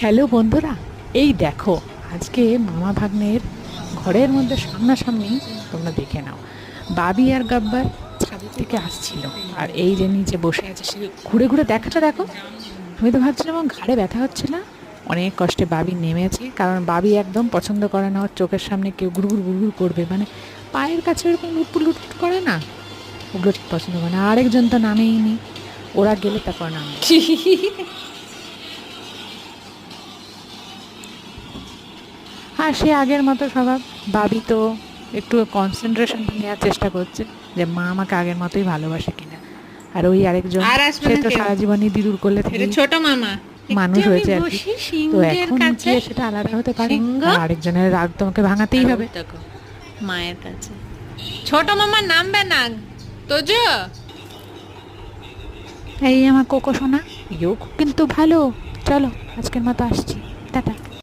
Hello বন্ধুরা, এই দেখো, আজকে মামা ভাগ্নের ঘরের মধ্যে সামনাসামনি তোমরা দেখে নাও। বাবি আর গাব্বার ছাদের থেকে আসছিল, আর এই যে নিচে বসে আছে, সে ঘুরে ঘুরে দেখাটা দেখো। আমি তো ভাবছিলাম আমার ঘাড়ে ব্যথা হচ্ছে না। অনেক কষ্টে বাবি নেমেছে, কারণ বাবি একদম পছন্দ করে না, ওর চোখের সামনে কেউ গুড়গুড় গুড়গুড় করবে মানে পায়ের কাছে এরকম লুটপুট লুটপুট করে না। ওগুলো ঠিক পছন্দ করে না, আরেকজন তো নামেই নি, ওরা গেলে তারপর নামবে। আর সে আগের মতো স্বভাব। ভাবি তো একটু কনসেন্ট্রেশন নেওয়ার চেষ্টা করছে যে মা আমাকে আগের মতোই ভালোবাসে কিনা? আর ওই আরেকজন সে তো সারা জীবনই দিদুর করলে থেকে ছোট মামা। মানুষ হয়েছে আর কি। তো এখন গিয়ে সেটা আলাদা হতে পারে। আরেকজনের রাগ তোমাকে ভাঙাতেই হবে। মায়ের কাছে। ছোট মামা নামবে না। তোজো? এই আমার কোকো সোনা। ইয়োগ। কিন্তু ভালো। চলো আজকের মতো আসছি। টাটা।